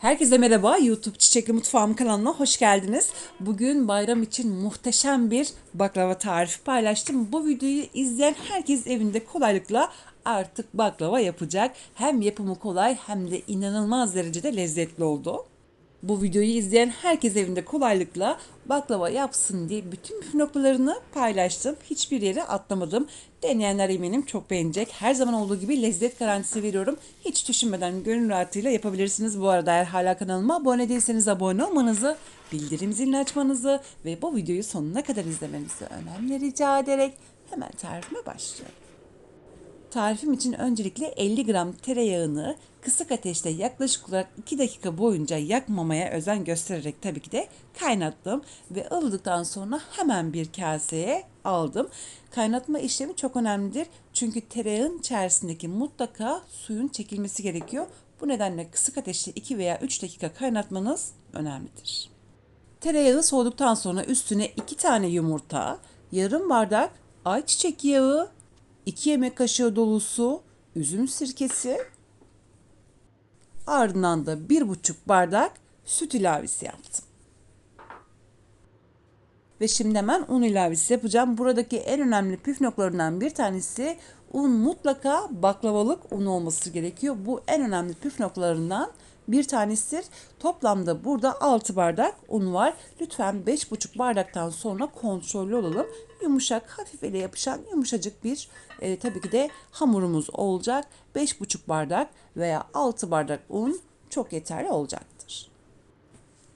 Herkese merhaba. YouTube Çiçekli Mutfağım kanalına hoş geldiniz. Bugün bayram için muhteşem bir baklava tarifi paylaştım. Bu videoyu izleyen herkes evinde kolaylıkla artık baklava yapacak. Hem yapımı kolay hem de inanılmaz derecede lezzetli oldu. Bu videoyu izleyen herkes evinde kolaylıkla baklava yapsın diye bütün püf noktalarını paylaştım. Hiçbir yere atlamadım. Deneyenler eminim çok beğenecek. Her zaman olduğu gibi lezzet garantisi veriyorum. Hiç düşünmeden gönül rahatlığıyla yapabilirsiniz. Bu arada eğer hala kanalıma abone değilseniz abone olmanızı, bildirim zilini açmanızı ve bu videoyu sonuna kadar izlemenizi önemli rica ederek hemen tarifime başlıyorum. Tarifim için öncelikle 50 gram tereyağını kısık ateşte yaklaşık olarak 2 dakika boyunca yakmamaya özen göstererek tabii ki de kaynattım ve ılıdıktan sonra hemen bir kaseye aldım. Kaynatma işlemi çok önemlidir. Çünkü tereyağın içerisindeki mutlaka suyun çekilmesi gerekiyor. Bu nedenle kısık ateşte 2 veya 3 dakika kaynatmanız önemlidir. Tereyağı soğuduktan sonra üstüne 2 tane yumurta, yarım bardak ayçiçek yağı, 2 yemek kaşığı dolusu üzüm sirkesi, ardından da 1,5 bardak süt ilavesi yaptım. Ve şimdi hemen un ilavesi yapacağım. Buradaki en önemli püf noktalarından bir tanesi un mutlaka baklavalık un olması gerekiyor. Bu en önemli püf noktalarından bir tanesidir. Toplamda burada 6 bardak un var. Lütfen 5,5 bardaktan sonra kontrollü olalım. Yumuşak, hafif ele yapışan yumuşacık bir e, tabii ki de hamurumuz olacak. 5,5 bardak veya 6 bardak un çok yeterli olacaktır.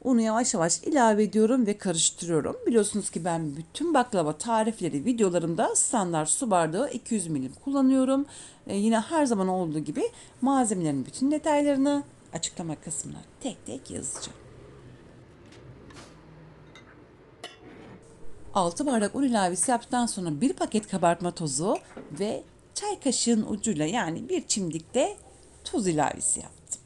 Unu yavaş yavaş ilave ediyorum ve karıştırıyorum. Biliyorsunuz ki ben bütün baklava tarifleri videolarımda standart su bardağı 200 milim kullanıyorum. Ee, yine her zaman olduğu gibi malzemelerin bütün detaylarını açıklama kısmına tek tek yazacağım. 6 bardak un ilavesi yaptıktan sonra bir paket kabartma tozu ve çay kaşığın ucuyla yani bir çimdikte tuz ilavesi yaptım.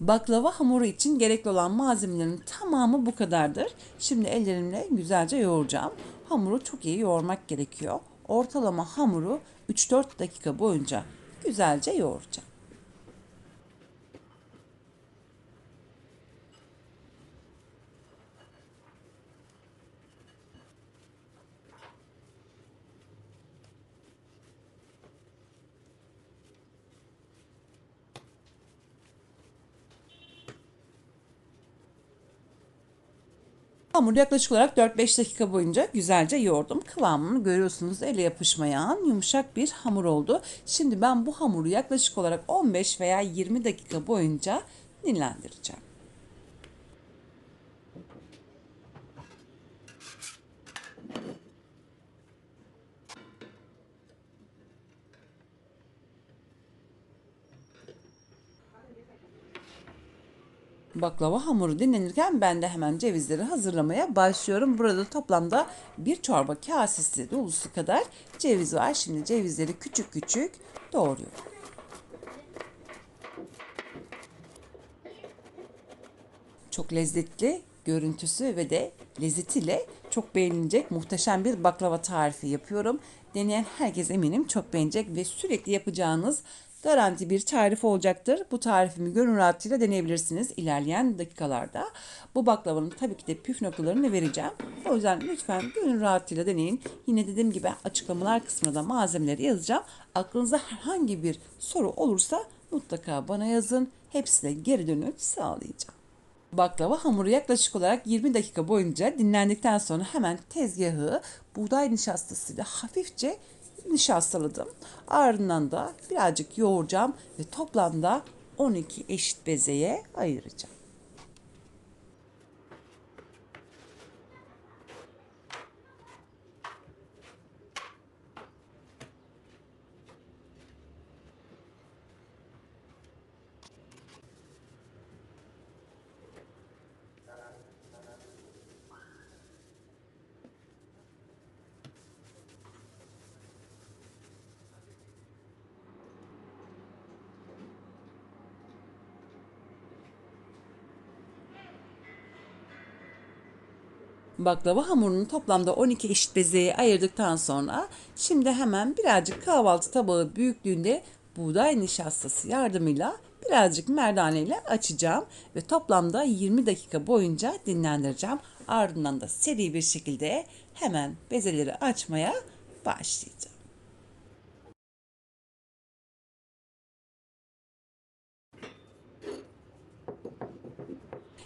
Baklava hamuru için gerekli olan malzemelerin tamamı bu kadardır. Şimdi ellerimle güzelce yoğuracağım. Hamuru çok iyi yoğurmak gerekiyor. Ortalama hamuru 3-4 dakika boyunca güzelce yoğuracağım. Hamuru yaklaşık olarak 4-5 dakika boyunca güzelce yoğurdum. Kıvamını görüyorsunuz ele yapışmayan yumuşak bir hamur oldu. Şimdi ben bu hamuru yaklaşık olarak 15 veya 20 dakika boyunca dinlendireceğim. Baklava hamuru dinlenirken ben de hemen cevizleri hazırlamaya başlıyorum. Burada toplamda bir çorba kasesi dolusu kadar ceviz var. Şimdi cevizleri küçük küçük doğruyorum. Çok lezzetli görüntüsü ve de lezzetiyle çok beğenilecek muhteşem bir baklava tarifi yapıyorum. Deneyen herkes eminim çok beğenecek ve sürekli yapacağınız garanti bir tarif olacaktır. Bu tarifimi gönül rahatlığıyla deneyebilirsiniz ilerleyen dakikalarda. Bu baklavanın tabii ki de püf noktalarını vereceğim. O yüzden lütfen gönül rahatlığıyla deneyin. Yine dediğim gibi açıklamalar kısmına da malzemeleri yazacağım. Aklınızda herhangi bir soru olursa mutlaka bana yazın. Hepsine geri dönüş sağlayacağım. Baklava hamuru yaklaşık olarak 20 dakika boyunca dinlendikten sonra hemen tezgahı buğday nişastasıyla hafifçe nişastaladım. Ardından da birazcık yoğuracağım ve toplamda 12 eşit bezeye ayıracağım. Baklava hamurunu toplamda 12 eşit bezeye ayırdıktan sonra şimdi hemen birazcık kahvaltı tabağı büyüklüğünde buğday nişastası yardımıyla birazcık merdane ile açacağım ve toplamda 20 dakika boyunca dinlendireceğim. Ardından da seri bir şekilde hemen bezeleri açmaya başlayacağım.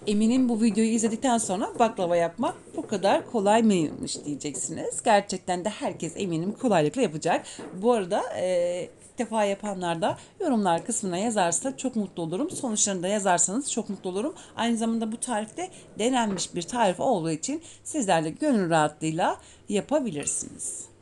Eminim bu videoyu izledikten sonra baklava yapmak bu kadar kolay mıymış diyeceksiniz. Gerçekten de herkes eminim kolaylıkla yapacak. Bu arada e, ilk defa yapanlar da yorumlar kısmına yazarsa çok mutlu olurum. Sonuçlarını da yazarsanız çok mutlu olurum. Aynı zamanda bu tarifte denenmiş bir tarif olduğu için sizler de gönül rahatlığıyla yapabilirsiniz.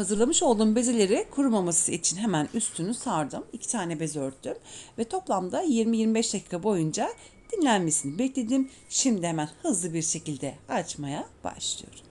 Hazırlamış olduğum bezeleri kurumaması için hemen üstünü sardım. İki tane bez örttüm ve toplamda 20-25 dakika boyunca dinlenmesini bekledim. Şimdi hemen hızlı bir şekilde açmaya başlıyorum.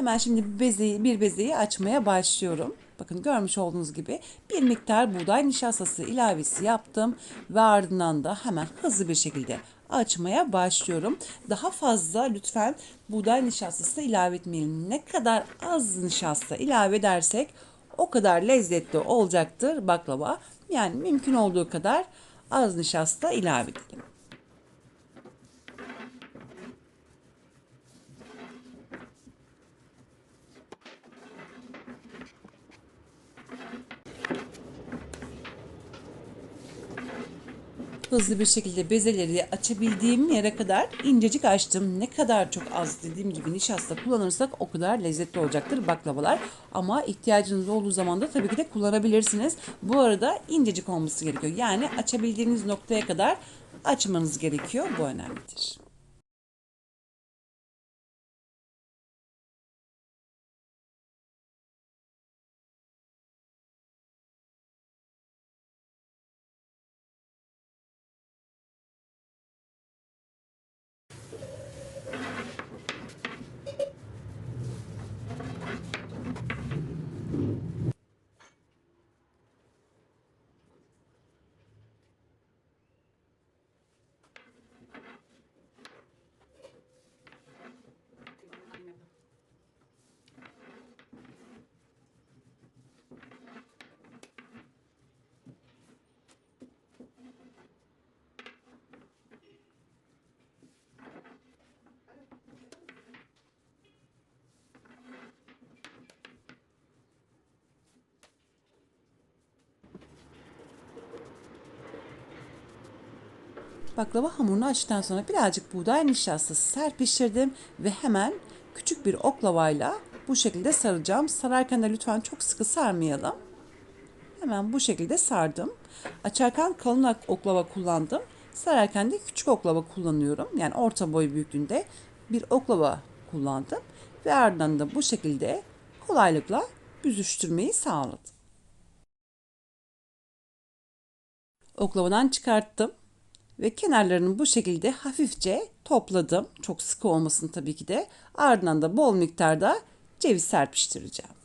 Hemen şimdi bir bezeyi, bir bezeyi açmaya başlıyorum. Bakın görmüş olduğunuz gibi bir miktar buğday nişastası ilavesi yaptım ve ardından da hemen hızlı bir şekilde açmaya başlıyorum. Daha fazla lütfen buğday nişastası ilave etmeyelim. Ne kadar az nişasta ilave edersek o kadar lezzetli olacaktır baklava. Yani mümkün olduğu kadar az nişasta ilave edelim. Hızlı bir şekilde bezeleri açabildiğim yere kadar incecik açtım. Ne kadar çok az dediğim gibi nişasta kullanırsak o kadar lezzetli olacaktır baklavalar. Ama ihtiyacınız olduğu zaman da tabii ki de kullanabilirsiniz. Bu arada incecik olması gerekiyor. Yani açabildiğiniz noktaya kadar açmanız gerekiyor. Bu önemlidir. Baklava hamurunu açtıktan sonra birazcık buğday nişastası serpiştirdim ve hemen küçük bir oklavayla bu şekilde saracağım. Sararken de lütfen çok sıkı sarmayalım. Hemen bu şekilde sardım. Açarken kalın oklava kullandım. Sararken de küçük oklava kullanıyorum. Yani orta boy büyüklüğünde bir oklava kullandım. Ve ardından da bu şekilde kolaylıkla büzüştürmeyi sağladım. Oklavadan çıkarttım ve kenarlarını bu şekilde hafifçe topladım. Çok sıkı olmasın tabii ki de. Ardından da bol miktarda ceviz serpiştireceğim.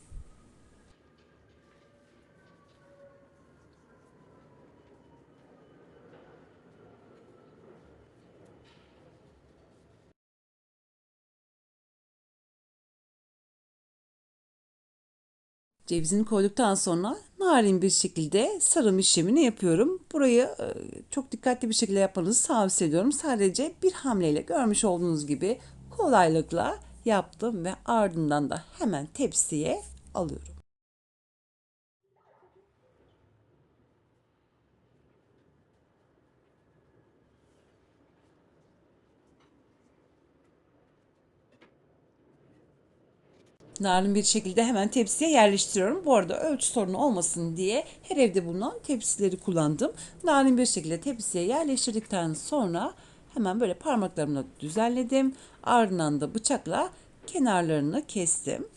Cevizini koyduktan sonra narin bir şekilde sarım işlemini yapıyorum. Burayı e, çok dikkatli bir şekilde yapmanızı tavsiye ediyorum. Sadece bir hamleyle görmüş olduğunuz gibi kolaylıkla yaptım ve ardından da hemen tepsiye alıyorum. Narin bir şekilde hemen tepsiye yerleştiriyorum. Bu arada ölçü sorunu olmasın diye her evde bulunan tepsileri kullandım. Narin bir şekilde tepsiye yerleştirdikten sonra hemen böyle parmaklarımla düzenledim. Ardından da bıçakla kenarlarını kestim.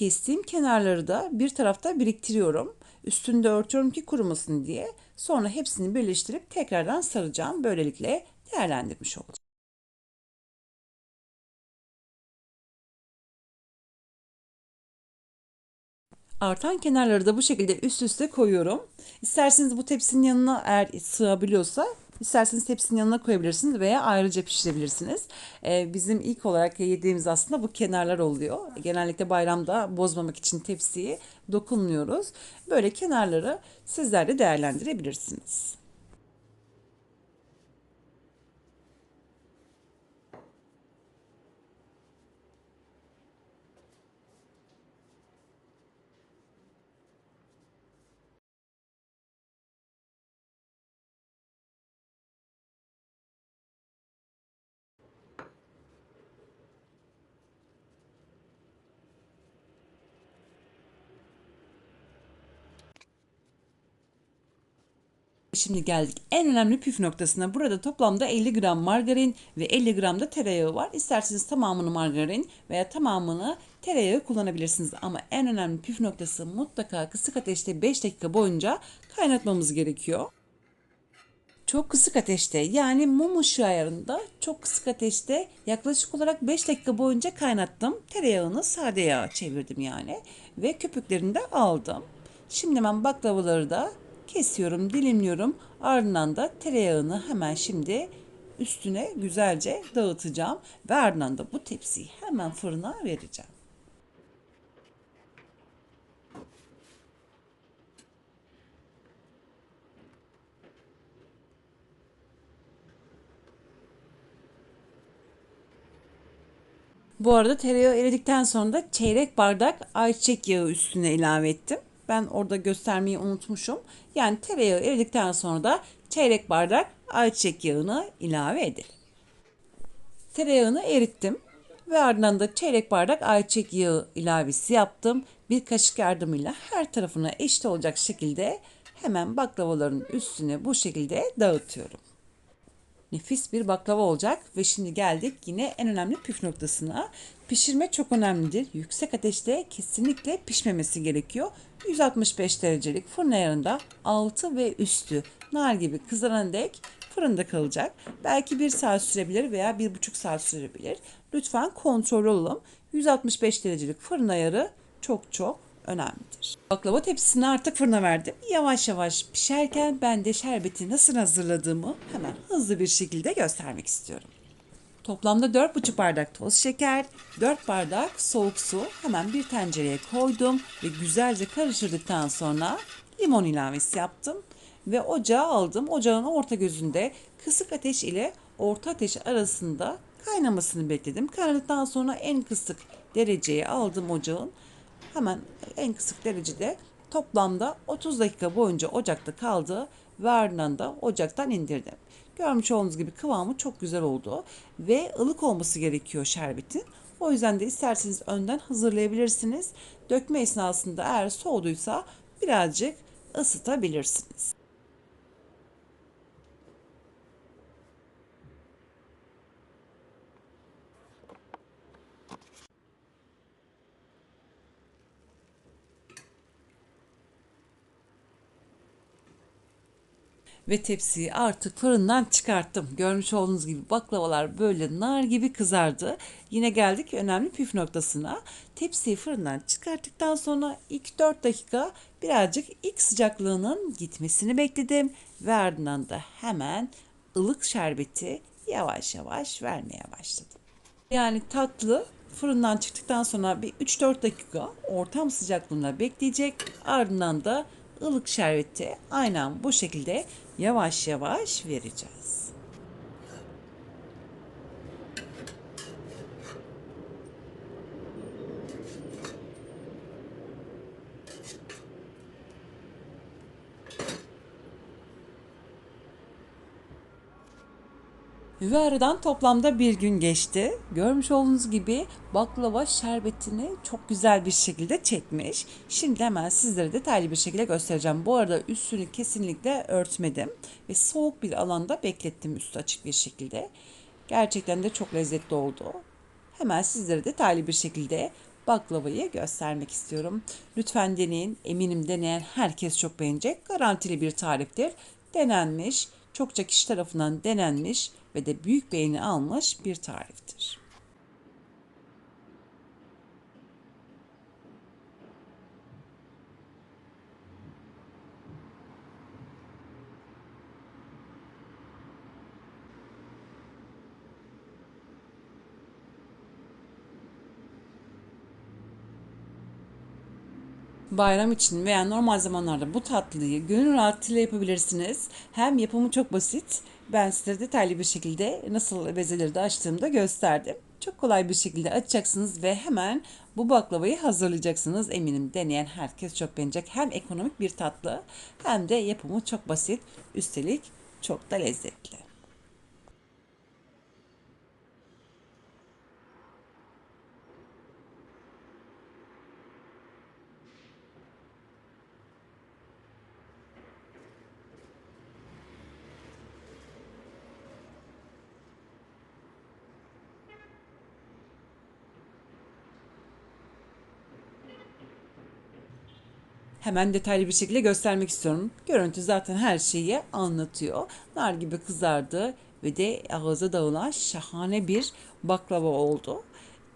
Kestiğim kenarları da bir tarafta biriktiriyorum. Üstünde örtüyorum ki kurumasın diye. Sonra hepsini birleştirip tekrardan saracağım. Böylelikle değerlendirmiş olacağım. Artan kenarları da bu şekilde üst üste koyuyorum. İsterseniz bu tepsinin yanına eğer sığabiliyorsa isterseniz tepsinin yanına koyabilirsiniz veya ayrıca pişirebilirsiniz. Ee, bizim ilk olarak yediğimiz aslında bu kenarlar oluyor. Genellikle bayramda bozmamak için tepsiyi dokunmuyoruz. Böyle kenarları sizler de değerlendirebilirsiniz. Şimdi geldik en önemli püf noktasına. Burada toplamda 50 gram margarin ve 50 gram da tereyağı var. İsterseniz tamamını margarin veya tamamını tereyağı kullanabilirsiniz. Ama en önemli püf noktası mutlaka kısık ateşte 5 dakika boyunca kaynatmamız gerekiyor. Çok kısık ateşte yani mum ışığı ayarında çok kısık ateşte yaklaşık olarak 5 dakika boyunca kaynattım. Tereyağını sade yağa çevirdim yani ve köpüklerini de aldım. Şimdi ben baklavaları da kesiyorum, dilimliyorum. Ardından da tereyağını hemen şimdi üstüne güzelce dağıtacağım ve ardından da bu tepsiyi hemen fırına vereceğim. Bu arada tereyağı eridikten sonra da çeyrek bardak ayçiçek yağı üstüne ilave ettim. Ben orada göstermeyi unutmuşum. Yani tereyağı eridikten sonra da çeyrek bardak ayçiçek yağını ilave edelim. Tereyağını erittim ve ardından da çeyrek bardak ayçiçek yağı ilavesi yaptım. Bir kaşık yardımıyla her tarafına eşit olacak şekilde hemen baklavaların üstüne bu şekilde dağıtıyorum nefis bir baklava olacak ve şimdi geldik yine en önemli püf noktasına. Pişirme çok önemlidir. Yüksek ateşte kesinlikle pişmemesi gerekiyor. 165 derecelik fırın ayarında altı ve üstü nar gibi kızaran dek fırında kalacak. Belki bir saat sürebilir veya bir buçuk saat sürebilir. Lütfen kontrol olalım. 165 derecelik fırın ayarı çok çok önemlidir. Baklava tepsisini artık fırına verdim. Yavaş yavaş pişerken ben de şerbeti nasıl hazırladığımı hemen hızlı bir şekilde göstermek istiyorum. Toplamda 4,5 bardak toz şeker, 4 bardak soğuk su hemen bir tencereye koydum ve güzelce karıştırdıktan sonra limon ilavesi yaptım ve ocağa aldım. Ocağın orta gözünde kısık ateş ile orta ateş arasında kaynamasını bekledim. Kaynadıktan sonra en kısık dereceye aldım ocağın hemen en kısık derecede toplamda 30 dakika boyunca ocakta kaldı ve ardından da ocaktan indirdim. Görmüş olduğunuz gibi kıvamı çok güzel oldu ve ılık olması gerekiyor şerbetin. O yüzden de isterseniz önden hazırlayabilirsiniz. Dökme esnasında eğer soğuduysa birazcık ısıtabilirsiniz. Ve tepsiyi artık fırından çıkarttım. Görmüş olduğunuz gibi baklavalar böyle nar gibi kızardı. Yine geldik önemli püf noktasına. Tepsiyi fırından çıkarttıktan sonra ilk 4 dakika birazcık ilk sıcaklığının gitmesini bekledim. Ve ardından da hemen ılık şerbeti yavaş yavaş vermeye başladım. Yani tatlı fırından çıktıktan sonra bir 3-4 dakika ortam sıcaklığında bekleyecek. Ardından da ılık şerbeti aynen bu şekilde yavaş yavaş vereceğiz. Ve aradan toplamda bir gün geçti. Görmüş olduğunuz gibi baklava şerbetini çok güzel bir şekilde çekmiş. Şimdi hemen sizlere detaylı bir şekilde göstereceğim. Bu arada üstünü kesinlikle örtmedim ve soğuk bir alanda beklettim üstü açık bir şekilde. Gerçekten de çok lezzetli oldu. Hemen sizlere detaylı bir şekilde baklavayı göstermek istiyorum. Lütfen deneyin. Eminim deneyen herkes çok beğenecek. Garantili bir tariftir. Denenmiş, çokça kişi tarafından denenmiş ve de büyük beğeni almış bir tariftir. bayram için veya normal zamanlarda bu tatlıyı gönül rahatlığıyla yapabilirsiniz. Hem yapımı çok basit. Ben size detaylı bir şekilde nasıl bezeleri de açtığımda gösterdim. Çok kolay bir şekilde açacaksınız ve hemen bu baklavayı hazırlayacaksınız. Eminim deneyen herkes çok beğenecek. Hem ekonomik bir tatlı hem de yapımı çok basit. Üstelik çok da lezzetli. Hemen detaylı bir şekilde göstermek istiyorum. Görüntü zaten her şeyi anlatıyor. Nar gibi kızardı ve de ağza dağılan şahane bir baklava oldu.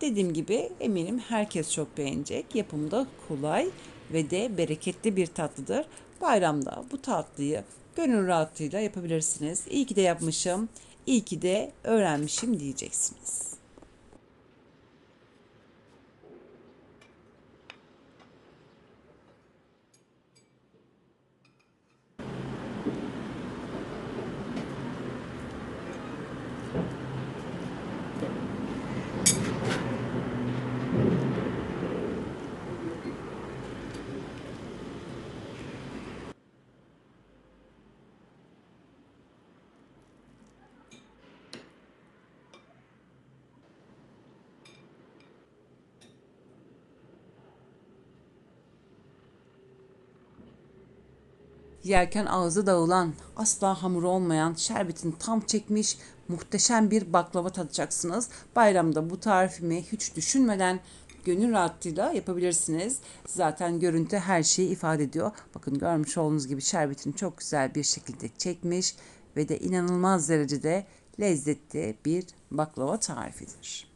Dediğim gibi eminim herkes çok beğenecek. Yapımı da kolay ve de bereketli bir tatlıdır. Bayramda bu tatlıyı gönül rahatlığıyla yapabilirsiniz. İyi ki de yapmışım, iyi ki de öğrenmişim diyeceksiniz. Yerken ağzı dağılan, asla hamuru olmayan, şerbetini tam çekmiş muhteşem bir baklava tadacaksınız. Bayramda bu tarifimi hiç düşünmeden gönül rahatlığıyla yapabilirsiniz. Zaten görüntü her şeyi ifade ediyor. Bakın görmüş olduğunuz gibi şerbetini çok güzel bir şekilde çekmiş ve de inanılmaz derecede lezzetli bir baklava tarifidir.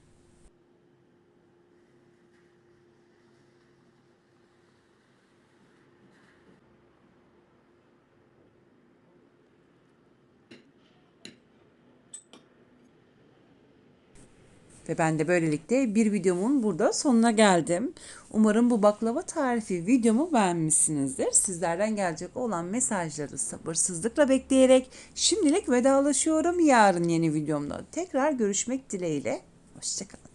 Ve ben de böylelikle bir videomun burada sonuna geldim. Umarım bu baklava tarifi videomu beğenmişsinizdir. Sizlerden gelecek olan mesajları sabırsızlıkla bekleyerek şimdilik vedalaşıyorum. Yarın yeni videomda tekrar görüşmek dileğiyle. Hoşçakalın.